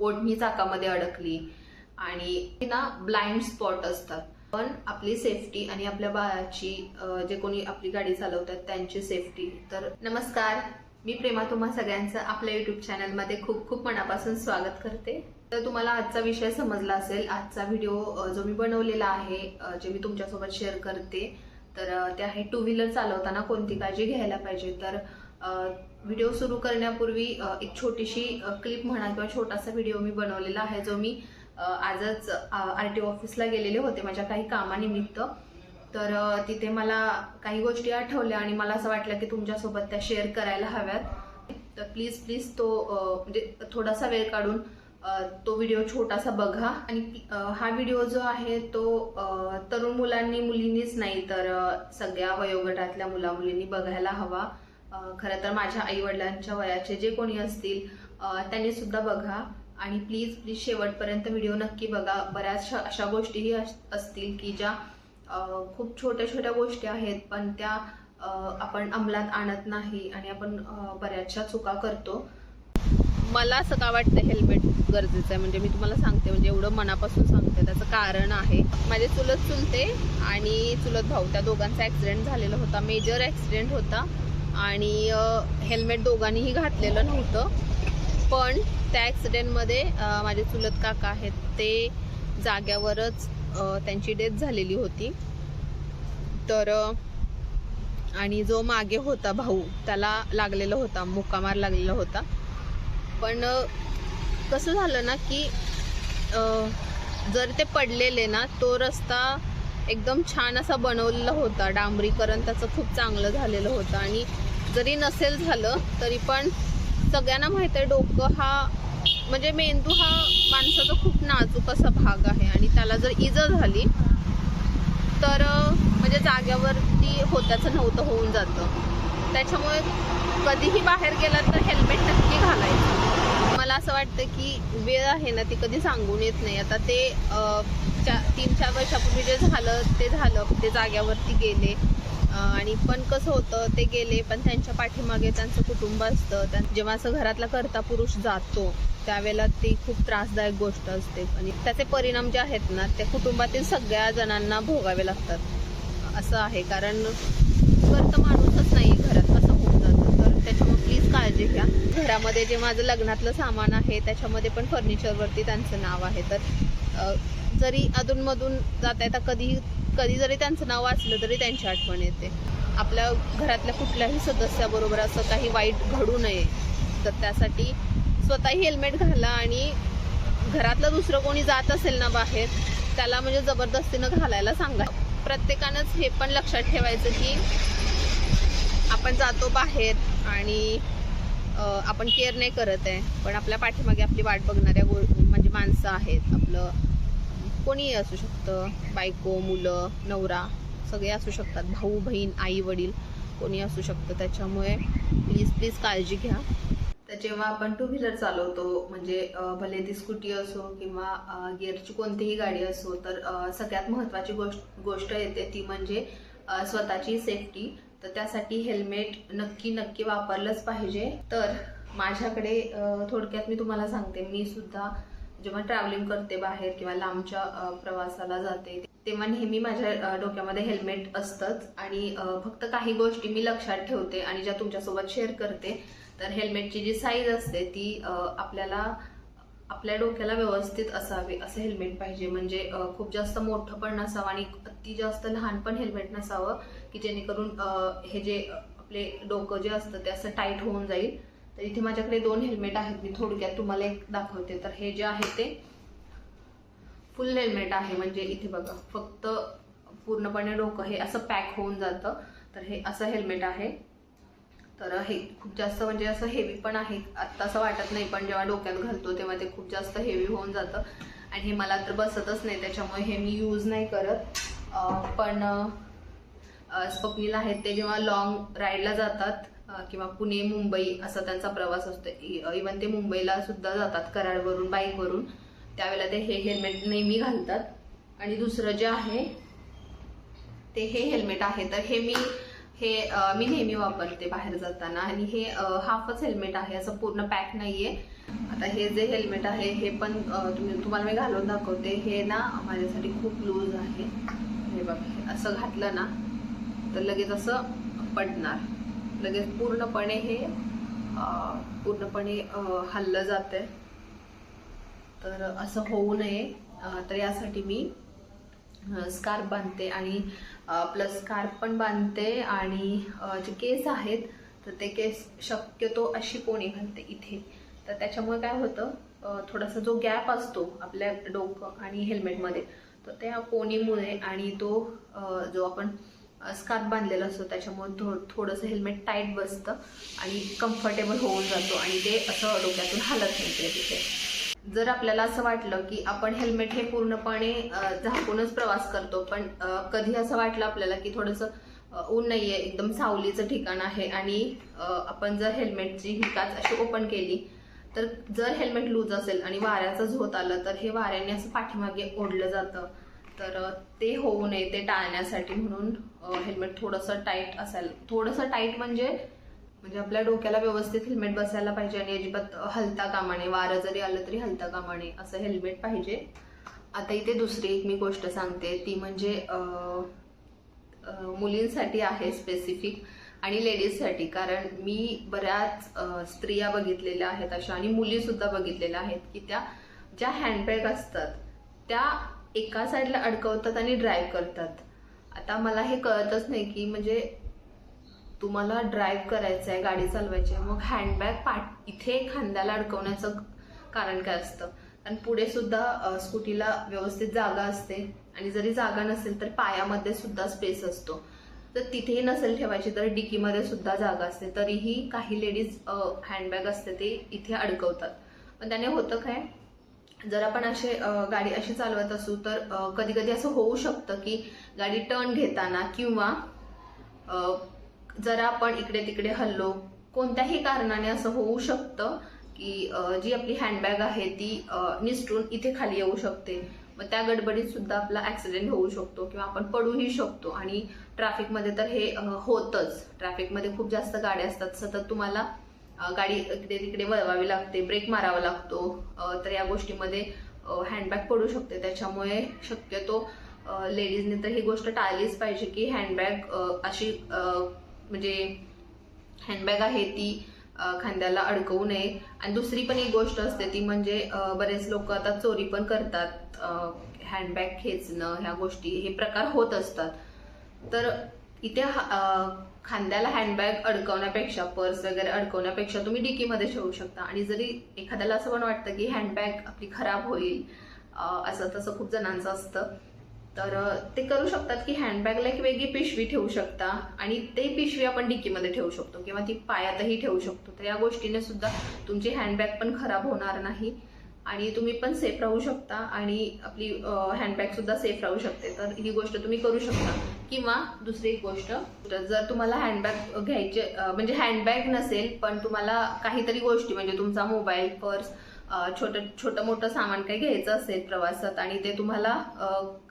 ओढणी चाकामध्ये अडकली आणि ना ब्लाइंड स्पॉट असतात. पण आपली सेफ्टी आणि आपल्या बाळाची जे कोणी आपली गाडी चालवतात त्यांची सेफ्टी तर नमस्कार मी प्रेमा तुम्हा सगळ्यांचं आपल्या युट्यूब चॅनलमध्ये खूप खूप मनापासून स्वागत करते. तर तुम्हाला आजचा विषय समजला असेल आजचा व्हिडिओ जो मी बनवलेला आहे जे मी तुमच्यासोबत शेअर करते तर ते आहे टू व्हीलर चालवताना कोणती काळजी घ्यायला पाहिजे? तर व्हिडिओ सुरू करण्यापूर्वी एक छोटीशी क्लिप म्हणा किंवा छोटासा व्हिडिओ मी बनवलेला आहे जो मी आजच आर टी ऑफिसला गेलेले होते माझ्या काही कामानिमित्त. तर तिथे मला काही गोष्टी आठवल्या आणि मला असं वाटलं की तुमच्यासोबत त्या शेअर करायला हव्यात. तर प्लीज प्लीज तो म्हणजे थोडासा वेळ काढून तो व्हिडिओ छोटासा बघा. आणि हा व्हिडिओ जो आहे तो तरुण मुलांनी मुलींनीच नाही तर सगळ्या वयोगटातल्या मुला मुलींनी बघायला हवा. खरं तर माझ्या आईवडिलांच्या वयाचे जे कोणी असतील त्यांनी सुद्धा बघा. आणि प्लीज प्लीज शेवटपर्यंत व्हिडिओ नक्की बघा. बऱ्याचशा अशा गोष्टीही अस- असतील की ज्या खूप छोट्या छोट्या गोष्टी आहेत पण त्या आपण अंमलात आणत नाही आणि आपण बऱ्याचशा चुका करतो. मला असं का वाटतं हेल्मेट गरजेचं आहे? म्हणजे मी तुम्हाला सांगते म्हणजे एवढं मनापासून सांगते. त्याचं कारण आहे माझे चुलत चुलते आणि चुलत भाऊ त्या दोघांचा ॲक्सिडेंट झालेला होता. मेजर ॲक्सिडेंट होता. आणि हेल्मेट दोघांनीही घातलेलं नव्हतं. पण त्या ॲक्सिडेंटमध्ये माझे चुलत काका आहेत ते जाग्यावरच त्यांची डेथ झालेली होती. तर आणि जो मागे होता भाऊ त्याला लागलेला होता मुक्कामार लागलेला होता. पण कसं झालं ना की जर ते पडलेले ना तो रस्ता एकदम छान असा बनवलेला होता. डांबरीकरण त्याचं खूप चांगलं झालेलं होतं. आणि जरी नसेल झालं तरी पण सगळ्यांना माहीत आहे डोकं हा म्हणजे मेंदू हा माणसाचा खूप नाजूक असा भाग आहे. आणि त्याला जर इजा झाली तर म्हणजे जाग्यावरती होत्याचं नव्हतं होऊन जातं. त्याच्यामुळे कधीही बाहेर गेला तर हेल्मेट नक्की घालायचं. मला असं वाटतं की वेळ आहे ना ती कधी सांगून येत नाही. आता ते चार तीन चार वर्षापूर्वी जे झालं ते झालं. ते जाग्यावरती गेले. आणि पण कसं होतं ते गेले पण त्यांच्या पाठीमागे त्यांचं कुटुंब असतं. त्यां- जेव्हा असं घरातला करता पुरुष जातो त्यावेळेला ती खूप त्रासदायक गोष्ट असते. आणि त्याचे परिणाम जे आहेत ना त्या कुटुंबातील सगळ्या जणांना भोगावे लागतात. असं आहे. कारण करतं माणूसच नाही घरात असं होऊन जातं. तर त्याच्यामुळे प्लीज काळजी घ्या. घरामध्ये जे माझं लग्नातलं सामान आहे त्याच्यामध्ये पण फर्निचरवरती त्यांचं नाव आहे. तर जरी अधूनमधून जाता येता कधी कधी जरी त्यांचं नाव वाचलं तरी त्यांची आठवण येते. आपल्या घरातल्या कुठल्याही सदस्याबरोबर असं काही वाईट घडू नये. तर त्यासाठी स्वतःही हेल्मेट घाला आणि घरातलं दुसरं कोणी जात असेल ना बाहेर त्याला म्हणजे जबरदस्तीनं घालायला सांगा. प्रत्येकानंच हे पण लक्षात ठेवायचं की आपण जातो बाहेर आणि आपण केअर नाही करत आहे. पण आपल्या पाठीमागे आपली वाट बघणाऱ्या गो म्हणजे माणसं आहेत. आपलं कोणीही असू शकतं. बायको मुलं नवरा सगळे असू शकतात. भाऊ बहीण आई वडील कोणी असू शकतं. त्याच्यामुळे प्लीज प्लीज काळजी घ्या. तर जेव्हा आपण टू व्हीलर चालवतो म्हणजे भले ती स्कूटी असो किंवा गिअरची कोणतीही गाडी असो तर सगळ्यात महत्त्वाची गोष्ट गोष्ट येते ती म्हणजे स्वतःची सेफ्टी तर त्यासाठी हेल्मेट नक्की नक्की वापरलंच पाहिजे. तर माझ्याकडे थोडक्यात मी तुम्हाला सांगते. मी सुद्धा जेव्हा ट्रॅव्हलिंग करते बाहेर किंवा लांबच्या प्रवासाला जाते तेव्हा नेहमी माझ्या डोक्यामध्ये हेल्मेट असतंच. आणि फक्त काही गोष्टी मी लक्षात ठेवते आणि ज्या तुमच्यासोबत शेअर करते तर हेल्मेटची जी साईज असते ती आपल्याला आपल्या डोक्याला व्यवस्थित असावे असं हेल्मेट पाहिजे. म्हणजे खूप जास्त मोठं पण नसावं आणि अति जास्त लहान पण हेल्मेट नसावं की जेणेकरून हे जे आपले डोकं जे असतं ते असं टाईट होऊन जाईल. तर इथे माझ्याकडे दोन हेल्मेट आहेत. मी थोडक्यात तुम्हाला एक दाखवते. तर हे जे आहे ते फुल हेल्मेट आहे. म्हणजे इथे बघा फक्त पूर्णपणे डोकं हे असं पॅक होऊन जातं. तर हे असं हेल्मेट आहे. तर हे खूप जास्त म्हणजे असं हेवी पण आहे. आत्ता असं वाटत नाही पण जेव्हा डोक्यात घालतो तेव्हा ते खूप जास्त हेवी होऊन जातं. आणि हे मला तर बसतच नाही. त्याच्यामुळे हे मी यूज नाही करत. पण अं, स्वप्नील आहेत ते जेव्हा लाँग राईडला जातात किंवा पुणे मुंबई असा त्यांचा प्रवास असतो इवन ते मुंबईला सुद्धा जातात कराडवरून बाईकवरून. त्यावेळेला ते हे हेल्मेट नेहमी घालतात. आणि दुसरं जे आहे ते हे हेल्मेट आहे. तर हे मी हे मी नेहमी वापरते बाहेर जाताना. आणि हे हाफच हेल्मेट आहे. असं पूर्ण पॅक नाहीये. आता हे जे हेल्मेट आहे हे पण तुम्ही तुम्हाला मी घालून दाखवते. हे ना माझ्यासाठी खूप लूज आहे. हे बघ हे असं घातलं ना तर लगेच असं पडणार. लगेच पूर्णपणे हे पूर्णपणे हल्लं जात आहे तर असं होऊ नये. तर यासाठी मी स्कार्फ बांधते आणि प्लस स्कार्फ पण बांधते आणि जे केस आहेत तर ते केस शक्यतो अशी कोणी घालते इथे. तर त्याच्यामुळे काय होतं थोडासा जो गॅप असतो आपल्या डोकं आणि हेल्मेटमध्ये तर त्या कोणीमुळे आणि तो जो आपण स्कार्फ बांधलेला असतो त्याच्यामुळे थो थोडंसं हेल्मेट टाईट बसतं आणि कम्फर्टेबल होऊन जातो आणि ते असं डोक्यातून हालत नाही इकडे तिथे. जर आपल्याला असं वाटलं की आपण हेल्मेट हे पूर्णपणे झाकूनच प्रवास करतो पण कधी असं वाटलं आपल्याला की थोडंसं ऊन नाही आहे एकदम सावलीचं ठिकाण आहे आणि आपण जर हेल्मेटची ही काच अशी ओपन केली तर जर हेल्मेट लूज असेल आणि वाऱ्याचं झोत आलं तर हे वाऱ्याने असं पाठीमागे ओढलं जातं. तर ते होऊ नये ते टाळण्यासाठी म्हणून हेल्मेट थोडंसं टाईट असायला थोडंसं टाईट म्हणजे म्हणजे आपल्या डोक्याला व्यवस्थित हेल्मेट बसायला पाहिजे आणि अजिबात हलता कामा नये वारं जरी आलं तरी हलता कामा नये असं हेल्मेट पाहिजे. आता इथे दुसरी एक मी गोष्ट सांगते ती म्हणजे मुलींसाठी आहे स्पेसिफिक आणि लेडीजसाठी कारण मी बऱ्याच स्त्रिया बघितलेल्या आहेत अशा आणि मुलीसुद्धा बघितलेल्या आहेत की त्या ज्या हँडबॅग असतात त्या एका साईडला अडकवतात आणि ड्राईव्ह करतात. आता मला हे कळतच नाही की म्हणजे तुम्हाला ड्राईव्ह करायचं आहे गाडी चालवायची आहे मग हँडबॅग पाठ इथे खांद्याला अडकवण्याचं कारण काय असतं? कारण पुढे सुद्धा स्कूटीला व्यवस्थित जागा असते आणि जरी जागा नसेल तर पायामध्ये सुद्धा स्पेस असतो. तर तिथेही नसेल ठेवायची तर डिकीमध्ये सुद्धा जागा असते. तरीही काही लेडीज हँडबॅग असते ते इथे अडकवतात. पण त्याने होतं काय? जर आपण असे गाडी अशी चालवत असू तर कधी कधी असं होऊ शकतं की गाडी टर्न घेताना किंवा जर जरा आपण इकडे तिकडे हल्लो कोणत्याही कारणाने असं होऊ शकतं की जी आपली हँडबॅग आहे ती निसटून इथे खाली येऊ शकते. मग त्या गडबडीत सुद्धा आपला ऍक्सिडेंट होऊ शकतो किंवा आपण पडूही शकतो. आणि ट्रॅफिकमध्ये तर हे होतच. ट्रॅफिकमध्ये खूप जास्त गाड्या असतात. सतत तुम्हाला गाडी इकडे तिकडे वळवावी लागते ब्रेक मारावा लागतो. तर या गोष्टीमध्ये हँडबॅग पडू शकते. त्याच्यामुळे शक्यतो लेडीजने तर ही गोष्ट टाळलीच पाहिजे की हँडबॅग अशी म्हणजे हँडबॅग आहे ती खांद्याला अडकवू नये. आणि दुसरी पण एक गोष्ट असते ती म्हणजे बरेच लोक आता चोरी पण करतात. हँडबॅग खेचणं ह्या गोष्टी हे प्रकार होत असतात. तर इथे हा- खांद्याला हँडबॅग अडकवण्यापेक्षा पर्स वगैरे अडकवण्यापेक्षा तुम्ही डिकीमध्ये ठेवू शकता. आणि जरी एखाद्याला असं पण वाटतं की हँडबॅग आपली खराब होईल असं तसं खूप जणांचं असतं तर ते करू शकतात की हँडबॅगला एक वेगळी पिशवी ठेवू शकता आणि ते पिशवी आपण डिकीमध्ये ठेवू शकतो किंवा ती पायातही ठेवू शकतो. तर या गोष्टीने सुद्धा तुमची हँडबॅग पण खराब होणार नाही. आणि तुम्ही पण सेफ राहू शकता आणि आपली हँडबॅग सुद्धा सेफ राहू शकते. तर ही गोष्ट तुम्ही करू शकता. किंवा दुसरी एक गोष्ट जर तुम्हाला हँडबॅग घ्यायचे म्हणजे हँडबॅग नसेल पण तुम्हाला काहीतरी गोष्टी म्हणजे तुमचा मोबाईल पर्स छोटं छोटं मोठं सामान काही घ्यायचं असेल प्रवासात आणि ते तुम्हाला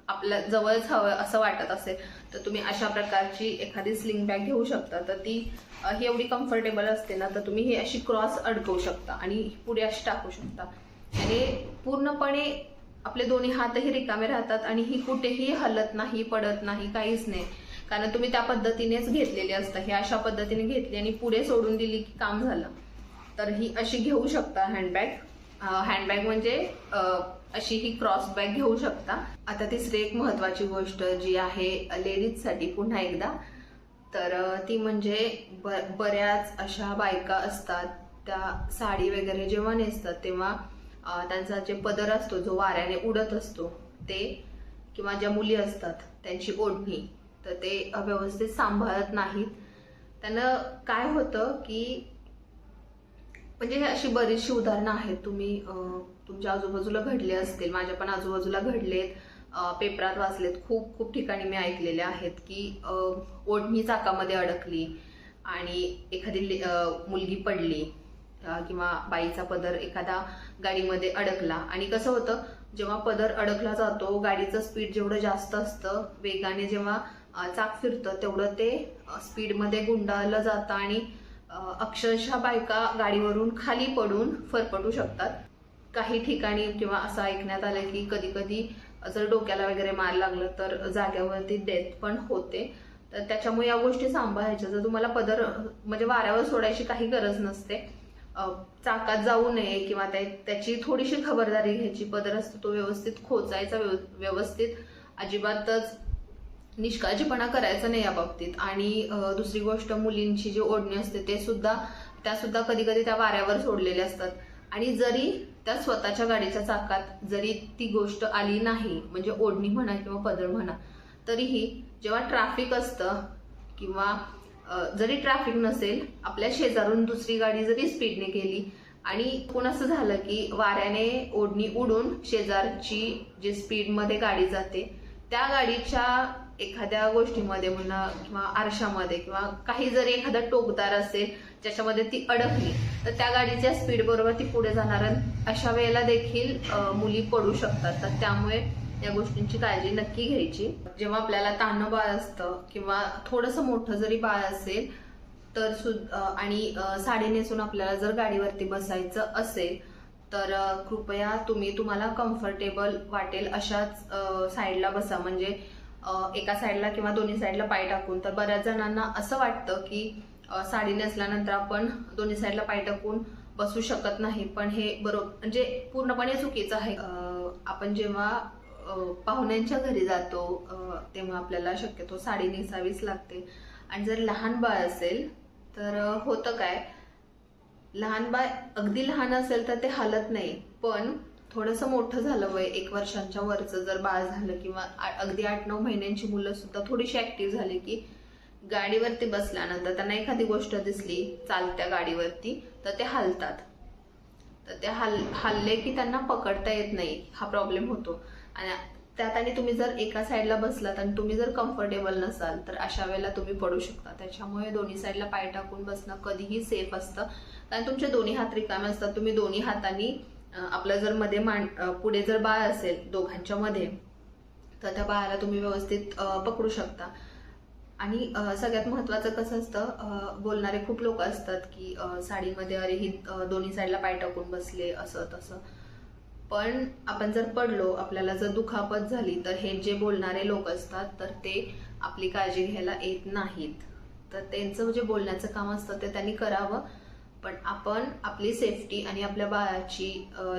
आपल्या जवळच हवं असं वाटत असेल तर तुम्ही अशा प्रकारची एखादी स्लिंग बॅग घेऊ शकता. तर ती ही एवढी कम्फर्टेबल असते ना तर तुम्ही ही अशी क्रॉस अडकवू शकता आणि पुढे अशी टाकू शकता. आणि पूर्णपणे आपले दोन्ही हातही रिकामे राहतात आणि ही कुठेही हलत नाही पडत नाही काहीच नाही. कारण तुम्ही त्या पद्धतीनेच घेतलेली असतं. ही अशा पद्धतीने घेतली आणि पुढे सोडून दिली की काम झालं. तर ही अशी घेऊ शकता हँडबॅग हँडबॅग म्हणजे अशी ही क्रॉस बॅग घेऊ शकता. आता तिसरी एक महत्वाची गोष्ट जी आहे लेडीजसाठी पुन्हा एकदा. तर ती म्हणजे ब बऱ्याच अशा बायका असतात. त्या साडी वगैरे जेव्हा नेसतात तेव्हा त्यांचा जे पदर असतो जो वाऱ्याने उडत असतो ते किंवा ज्या मुली असतात त्यांची ओढणी तर ते व्यवस्थित सांभाळत नाहीत. त्यानं काय होतं की म्हणजे हे अशी बरीचशी उदाहरणं आहेत. तुम्ही तुमच्या आजूबाजूला घडले असतील माझ्या पण आजूबाजूला घडलेत. पेपरात वाचलेत. खूप खूप ठिकाणी मी ऐकलेले आहेत की ओढणी चाकामध्ये अडकली आणि एखादी ले- मुलगी पडली. किंवा बाईचा पदर एखादा गाडीमध्ये अडकला. आणि कसं होतं जेव्हा पदर अडकला जातो गाडीचं स्पीड जेवढं जास्त असतं वेगाने जेव्हा चाक फिरतं तेवढं ते स्पीडमध्ये गुंडाळलं जातं आणि अक्षरशः बायका गाडीवरून खाली पडून फरफटू शकतात. काही ठिकाणी किंवा असं ऐकण्यात आलं की कधी कधी जर डोक्याला वगैरे मार लागलं तर जाग्यावरती डेथ पण होते. तर त्याच्यामुळे या गोष्टी सांभाळायच्या. जर तुम्हाला पदर म्हणजे वाऱ्यावर सोडायची काही गरज नसते. चाकात जाऊ नये किंवा त्या त्याची थोडीशी खबरदारी घ्यायची. पदर असतो तो व्यवस्थित खोचायचा व्यव- व्यवस्थित अजिबातच निष्काळजीपणा करायचा नाही या बाबतीत. आणि दुसरी गोष्ट मुलींची जी ओढणी असते ते सुद्धा त्या सुद्धा कधी कधी त्या वाऱ्यावर सोडलेल्या असतात. आणि जरी त्या स्वतःच्या गाडीच्या चाकात जरी ती गोष्ट आली नाही म्हणजे ओढणी म्हणा किंवा पदर म्हणा तरीही जेव्हा ट्रॅफिक असतं किंवा जरी ट्रॅफिक नसेल आपल्या शेजारून दुसरी गाडी जरी स्पीडने गेली आणि कोण असं झालं की वाऱ्याने ओढणी उडून शेजारची जी स्पीडमध्ये गाडी जाते त्या गाडीच्या एखाद्या गोष्टीमध्ये म्हणा किंवा आरशामध्ये किंवा काही जरी एखादा टोकदार असेल ज्याच्यामध्ये ती अडकली तर त्या गाडीच्या स्पीड बरोबर ती पुढे जाणार अशा वेळेला देखील मुली पडू शकतात. तर त्यामुळे या गोष्टींची काळजी नक्की घ्यायची. जेव्हा आपल्याला तान्ह बाळ असतं किंवा थोडंसं मोठं जरी बाळ असेल तर सुद्धा आणि साडी नेसून आपल्याला जर गाडीवरती बसायचं असेल तर कृपया तुम्ही तुम्हाला कम्फर्टेबल वाटेल अशाच साईडला बसा. म्हणजे एका साईडला किंवा दोन्ही साईडला पाय टाकून. तर बऱ्याच जणांना असं वाटतं की साडी नेसल्यानंतर आपण दोन्ही साईडला पाय टाकून बसू शकत नाही. पण हे बरोबर म्हणजे पूर्णपणे चुकीचं आहे. आपण जेव्हा पाहुण्यांच्या घरी जातो तेव्हा आपल्याला शक्यतो साडी नेसावीच लागते. आणि जर लहान बाळ असेल तर होतं काय? लहान बाळ अगदी लहान असेल तर ते हालत नाही पण थोडंसं मोठं झालं वय एक वर्षांच्या वरचं जर बाळ झालं किंवा आ- अगदी आठ नऊ महिन्यांची मुलं सुद्धा थोडीशी ऍक्टिव्ह झाली की गाडीवरती बसल्यानंतर त्यांना एखादी गोष्ट दिसली चालत्या गाडीवरती तर ते हालतात. तर ते हल हल्ले की त्यांना पकडता येत नाही हा प्रॉब्लेम होतो. आणि त्यात आणि तुम्ही जर एका साईडला बसलात आणि तुम्ही जर कम्फर्टेबल नसाल तर अशा वेळेला तुम्ही पडू शकता. त्याच्यामुळे दोन्ही साईडला पाय टाकून बसणं कधीही सेफ असतं. कारण तुमचे दोन्ही हात रिकामे असतात. तुम्ही दोन्ही हातांनी आपलं जर मध्ये मांड पुढे जर बाळ असेल दोघांच्या मध्ये तर त्या बाळाला तुम्ही व्यवस्थित पकडू शकता. आणि सगळ्यात महत्वाचं कसं असतं बोलणारे खूप लोक असतात की साडीमध्ये अरे ही दोन्ही साईडला पाय टाकून बसले असं तसं. पण आपण जर पडलो आपल्याला जर दुखापत झाली तर हे जे बोलणारे लोक असतात तर ते आपली काळजी घ्यायला येत नाहीत. तर त्यांचं जे बोलण्याचं काम असतं ते त्यांनी करावं. पण आपण आपली सेफ्टी आणि आपल्या बाळाची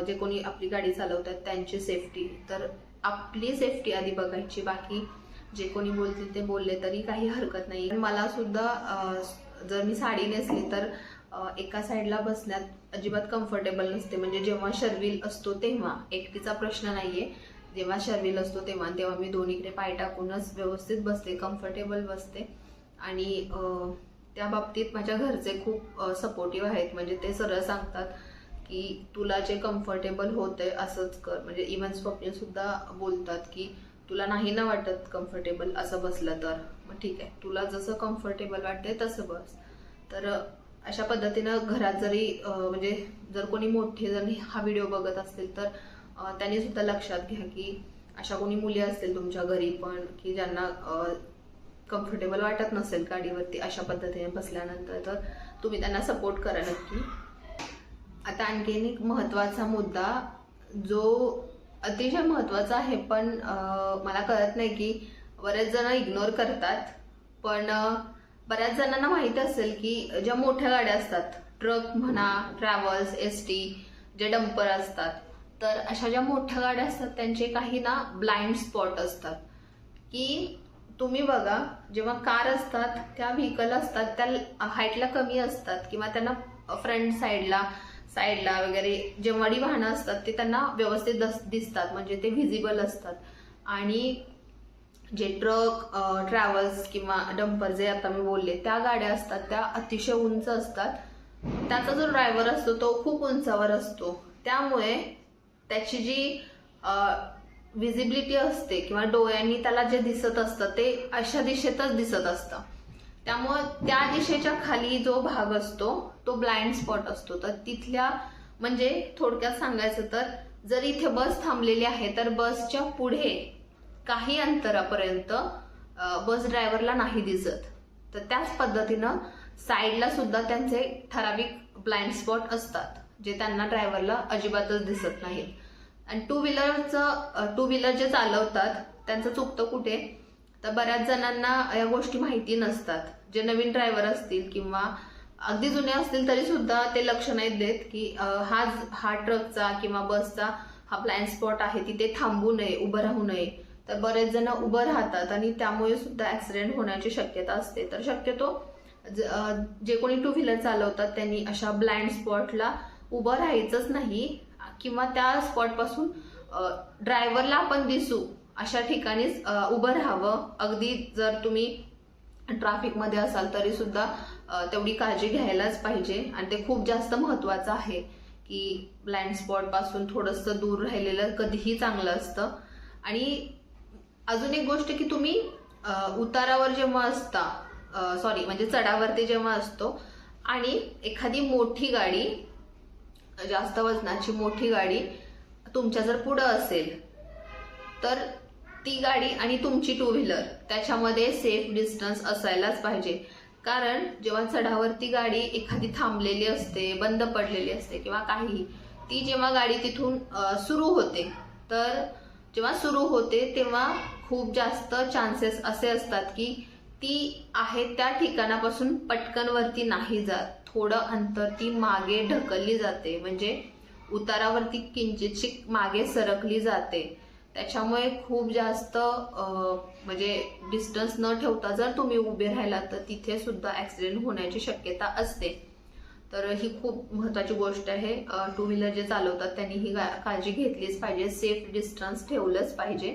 जे कोणी आपली गाडी चालवतात त्यांची सेफ्टी तर आपली सेफ्टी आधी बघायची बाकी जे कोणी बोलतील ते बोलले तरी काही हरकत नाही. पण मला सुद्धा जर मी साडी नेसली तर एका साईडला बसण्यात अजिबात कम्फर्टेबल नसते. म्हणजे जेव्हा शर्विल असतो तेव्हा. एकटीचा प्रश्न नाहीये. जेव्हा शर्विल असतो तेव्हा तेव्हा मी दोन्हीकडे पाय टाकूनच व्यवस्थित बसते कम्फर्टेबल बसते. आणि त्या बाबतीत माझ्या घरचे खूप सपोर्टिव्ह आहेत. म्हणजे ते सरळ सांगतात की तुला जे कम्फर्टेबल होते असंच कर. म्हणजे इव्हन स्वप्नसुद्धा बोलतात की तुला नाही ना वाटत कम्फर्टेबल असं बसलं तर. मग ठीक आहे. तुला जसं कम्फर्टेबल वाटतंय तसं बस. तर अशा पद्धतीनं घरात जरी म्हणजे जर कोणी मोठे जर हा व्हिडिओ बघत असतील तर त्यांनी सुद्धा लक्षात घ्या की अशा कोणी मुली असतील तुमच्या घरी पण की ज्यांना कम्फर्टेबल वाटत नसेल गाडीवरती अशा पद्धतीने बसल्यानंतर तर तुम्ही त्यांना सपोर्ट करा नक्की. आता आणखीन एक महत्त्वाचा मुद्दा जो अतिशय महत्त्वाचा आहे पण मला कळत नाही की बरेच जण इग्नोर करतात. पण बऱ्याच जणांना माहीत असेल की ज्या मोठ्या गाड्या असतात ट्रक म्हणा ट्रॅव्हल्स एस टी जे डंपर असतात तर अशा ज्या मोठ्या गाड्या असतात त्यांचे काही ना ब्लाइंड स्पॉट असतात. की तुम्ही बघा जेव्हा कार असतात त्या व्हेकल असतात त्या हाईटला कमी असतात किंवा त्यांना फ्रंट साईडला साईडला वगैरे जेव्हाडी वाहनं असतात ते त्यांना व्यवस्थित दस- दिसतात म्हणजे ते व्हिजिबल असतात. आणि जे ट्रक ट्रॅव्हल्स किंवा डंपर जे आता मी बोलले त्या गाड्या असतात त्या अतिशय उंच असतात. त्याचा जो ड्रायव्हर असतो तो खूप उंचावर असतो. त्यामुळे त्याची जी विजिबिलिटी असते किंवा डोळ्यांनी त्याला जे दिसत असतं ते अशा दिशेतच दिसत असतं. त्यामुळं त्या दिशेच्या खाली जो भाग असतो तो ब्लाइंड स्पॉट असतो. तर तिथल्या म्हणजे थोडक्यात सांगायचं तर जर इथे बस थांबलेली आहे तर बसच्या पुढे काही अंतरापर्यंत बस ड्रायव्हरला नाही दिसत. तर त्याच पद्धतीनं साईडला सुद्धा त्यांचे ठराविक ब्लाइंड स्पॉट असतात जे त्यांना ड्रायव्हरला अजिबातच दिसत नाहीत. आणि टू व्हीलरचं टू व्हीलर जे चालवतात त्यांचं चुकतं कुठे? तर बऱ्याच जणांना या गोष्टी माहिती नसतात. जे नवीन ड्रायव्हर असतील किंवा अगदी जुने असतील तरी सुद्धा ते लक्ष नाही देत की हा हा ट्रकचा किंवा बसचा हा ब्लाइंड स्पॉट आहे तिथे थांबू नये उभं राहू नये. तर बरेच जण उभं राहतात आणि त्यामुळे सुद्धा ऍक्सिडेंट होण्याची शक्यता असते. तर शक्यतो ज- जे कोणी टू व्हीलर चालवतात त्यांनी अशा ब्लाइंड स्पॉटला उभं राहायचंच नाही. किंवा त्या स्पॉटपासून ड्रायव्हरला आपण दिसू अशा ठिकाणीच उभं राहावं. अगदी जर तुम्ही ट्रॅफिकमध्ये असाल तरी सुद्धा तेवढी काळजी घ्यायलाच पाहिजे. आणि ते खूप जास्त महत्वाचं आहे की ब्लाइंड स्पॉटपासून थोडंसं दूर राहिलेलं कधीही चांगलं असतं. आणि अजून एक गोष्ट की तुम्ही उतारावर जेव्हा असता सॉरी म्हणजे चढावरती जेव्हा असतो आणि एखादी मोठी गाडी जास्त वजनाची मोठी गाडी तुमच्या जर पुढं असेल तर ती गाडी आणि तुमची टू व्हीलर त्याच्यामध्ये सेफ डिस्टन्स असायलाच पाहिजे. कारण जेव्हा चढावरती गाडी एखादी थांबलेली असते बंद पडलेली असते किंवा काही ती जेव्हा गाडी तिथून सुरू होते तर जेव्हा सुरू होते तेव्हा खूप जास्त चान्सेस असे असतात की ती आहे त्या ठिकाणापासून पटकन वरती नाही जात. थोडं अंतर ती मागे ढकलली जाते. म्हणजे उतारावरती किंचितशी मागे सरकली जाते. त्याच्यामुळे खूप जास्त म्हणजे डिस्टन्स न ठेवता जर तुम्ही उभे राहिलात तर तिथे सुद्धा ऍक्सिडेंट होण्याची शक्यता असते. तर ही खूप महत्वाची गोष्ट आहे. टू व्हीलर जे चालवतात त्यांनी ही काळजी घेतलीच पाहिजे. सेफ डिस्टन्स ठेवलंच पाहिजे.